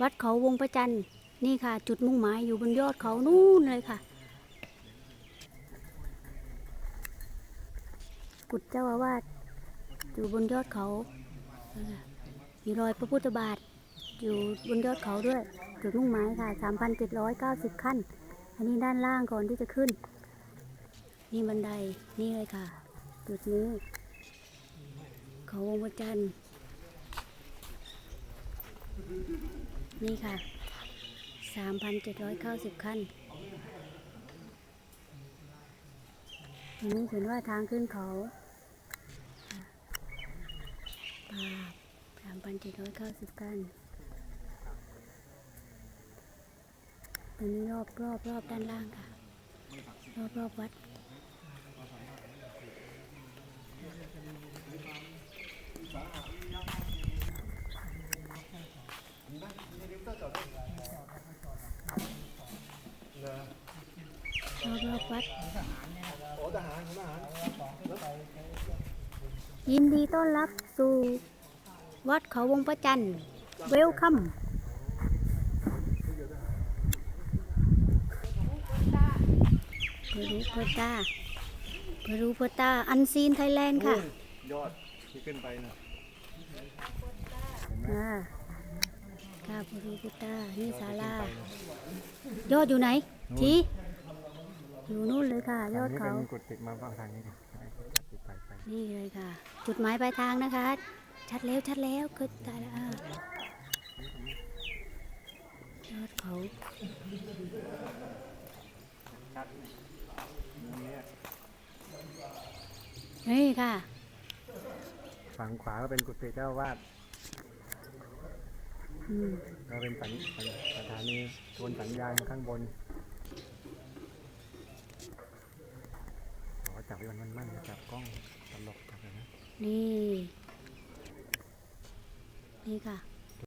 วัดเขาวงประจันทร์นี่ค่ะ จุดมุ่งหมายอยู่บนยอดเขานู่นเลยค่ะ กุฏเจ้าอาวาสอยู่บนยอดเขา มีรอยพระพุทธบาท อยู่บนยอดเขาด้วย จุดมุ่งหมายค่ะ 3,790 ขั้น อันนี้ด้านล่างก่อนที่จะขึ้น นี่บันไดนี่เลยค่ะ จุดนี้ เขาวงประจันทร์ นี่ค่ะ 3,790 ขั้นอันนี้เห็นว่าทางขึ้นเขาปา3,790 ขั้นตอนนี้รอบรอบรอบด้านล่างค่ะ รอบรอบวัด รอบรอบ วัด ยินดีต้อนรับสู่ วัดเขาวงประจันทร์เวลคัมเพรูเพอตาเพรูเพอตาอันซีนไทยแลนด์ค่ะ ยอดที่ขึ้นไปนะอ่าตาเพรูเพอตานี่ศาลายอดอยู่ไหนที อยู่นู่นเลยค่ะ ยอดนี่เขาเป็นกุฏิมาฝั่งทางนี้ดิติดไปไปนี่เลยค่ะ จุดหมายปลายทางนะคะ ชัดแล้วชัดแล้วคือตายแล้วอะยอดเขานี่ค่ะ ฝั่งขวาก็เป็นกุฏิเจ้าอาวาดอืมก็เป็นสัญสัญสถานีบนสัญญาณข้างบน ขอจับไว้มันมันจับกล้องตลกจับเลยนะ นี่ นี่ค่ะ